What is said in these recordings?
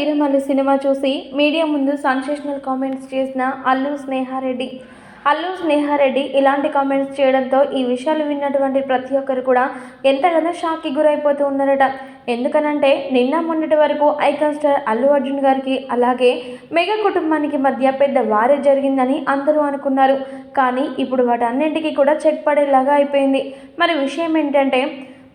Veeramallu cinema చూసి media ముందు sensational comments చేసిన అల్లు స్నేహారెడ్డి. అల్లు స్నేహారెడ్డి ఇలాంటి కామెంట్స్ చేయడంతో ఈ విషయాలు విన్నటువంటి ప్రతి ఒక్కరు కూడా ఎంతగానో షాక్కి గురైపోతూ ఉన్నారట. ఎందుకనంటే నిన్న మొన్నటి వరకు ఐకాన్ స్టార్ అల్లు అర్జున్ గారికి అలాగే మెగా కుటుంబానికి మధ్య పెద్ద వారే జరిగిందని అందరూ అనుకున్నారు. కానీ ఇప్పుడు వాటన్నింటికీ కూడా చెక్ పడేలాగా అయిపోయింది. మరి విషయం ఏంటంటే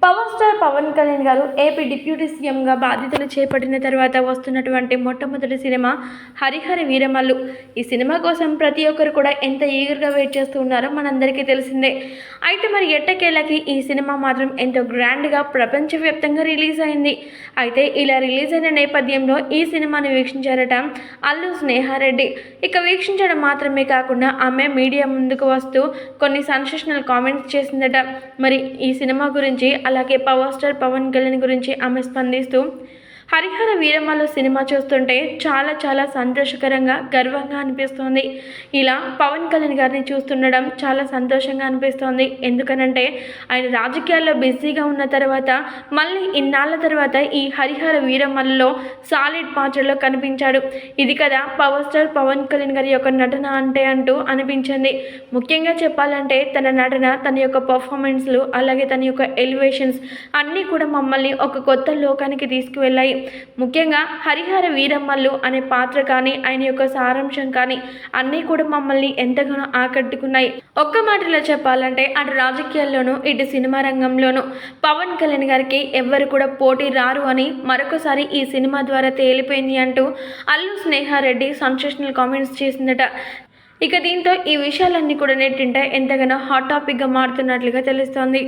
పవర్ స్టార్ పవన్ కళ్యాణ్ గారు ఏపీ డిప్యూటీ సీఎంగా బాధ్యతలు చేపట్టిన తర్వాత వస్తున్నటువంటి మొట్టమొదటి సినిమా హరిహర వీరమల్లు. ఈ సినిమా కోసం ప్రతి ఒక్కరు కూడా ఎంత ఈగర్గా వెయిట్ చేస్తూ ఉన్నారో మనందరికీ తెలిసిందే. అయితే మరి ఎట్టకేళ్ళకి ఈ సినిమా మాత్రం ఎంతో గ్రాండ్గా ప్రపంచవ్యాప్తంగా రిలీజ్ అయింది. అయితే ఇలా రిలీజ్ అయిన నేపథ్యంలో ఈ సినిమాని వీక్షించారట అల్లు స్నేహారెడ్డి. ఇక వీక్షించడం మాత్రమే కాకుండా ఆమె మీడియా ముందుకు వస్తూ కొన్ని సెన్సేషనల్ కామెంట్స్ చేసిందట. మరి ఈ సినిమా గురించి అలాగే పవర్ స్టార్ పవన్ కళ్యాణ్ గురించి ఆమె స్పందిస్తూ హరిహర వీరమ్మలో సినిమా చూస్తుంటే చాలా చాలా సంతోషకరంగా గర్వంగా అనిపిస్తోంది. ఇలా పవన్ కళ్యాణ్ గారిని చూస్తుండడం చాలా సంతోషంగా అనిపిస్తోంది. ఎందుకనంటే ఆయన రాజకీయాల్లో బిజీగా ఉన్న తర్వాత మళ్ళీ ఇన్నాళ్ళ తర్వాత ఈ హరిహర వీరమ్మలలో సాలిడ్ పాత్రలో కనిపించాడు. ఇది కదా పవర్ స్టార్ పవన్ కళ్యాణ్ గారి యొక్క నటన అంటే అంటూ అనిపించింది. ముఖ్యంగా చెప్పాలంటే తన నటన తన యొక్క పర్ఫార్మెన్స్లు అలాగే తన యొక్క ఎలివేషన్స్ అన్నీ కూడా మమ్మల్ని ఒక కొత్త లోకానికి తీసుకువెళ్ళాయి. ముఖ్యంగా హరిహర వీరమ్మల్లు అనే పాత్ర కానీ ఆయన యొక్క సారాంశం కానీ అన్నీ కూడా మమ్మల్ని ఎంతగానో ఆకట్టుకున్నాయి. ఒక్క మాటలో చెప్పాలంటే అటు రాజకీయాల్లోనూ ఇటు సినిమా రంగంలోనూ పవన్ కళ్యాణ్ గారికి ఎవ్వరు కూడా పోటీ రారు అని మరొకసారి ఈ సినిమా ద్వారా తేలిపోయింది అంటూ అల్లు స్నేహారెడ్డి సెన్సేషనల్ కామెంట్స్ చేసిందట. ఇక దీంతో ఈ విషయాలన్నీ కూడా నెట్టింటే ఎంతగానో హాట్ టాపిక్గా మారుతున్నట్లుగా తెలుస్తోంది.